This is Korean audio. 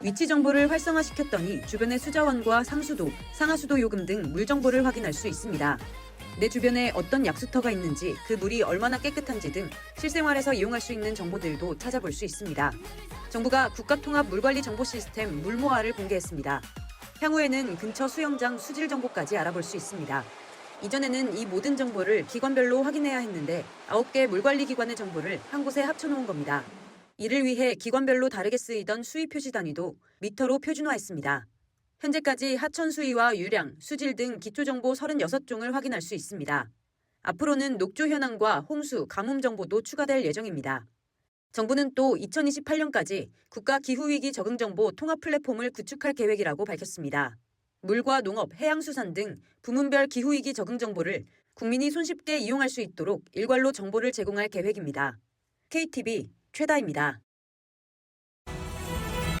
위치 정보를 활성화시켰더니 주변의 수자원과 상수도, 상하수도 요금 등 물 정보를 확인할 수 있습니다. 내 주변에 어떤 약수터가 있는지, 그 물이 얼마나 깨끗한지 등 실생활에서 이용할 수 있는 정보들도 찾아볼 수 있습니다. 정부가 국가통합 물관리 정보 시스템 물모아를 공개했습니다. 향후에는 근처 수영장 수질 정보까지 알아볼 수 있습니다. 이전에는 이 모든 정보를 기관별로 확인해야 했는데 9개 물관리 기관의 정보를 한 곳에 합쳐놓은 겁니다. 이를 위해 기관별로 다르게 쓰이던 수위 표시 단위도 미터로 표준화했습니다. 현재까지 하천 수위와 유량, 수질 등 기초정보 36종을 확인할 수 있습니다. 앞으로는 녹조 현황과 홍수, 가뭄 정보도 추가될 예정입니다. 정부는 또 2028년까지 국가 기후위기 적응정보 통합 플랫폼을 구축할 계획이라고 밝혔습니다. 물과 농업, 해양수산 등 부문별 기후위기 적응 정보를 국민이 손쉽게 이용할 수 있도록 일괄로 정보를 제공할 계획입니다. KTV 최다입니다.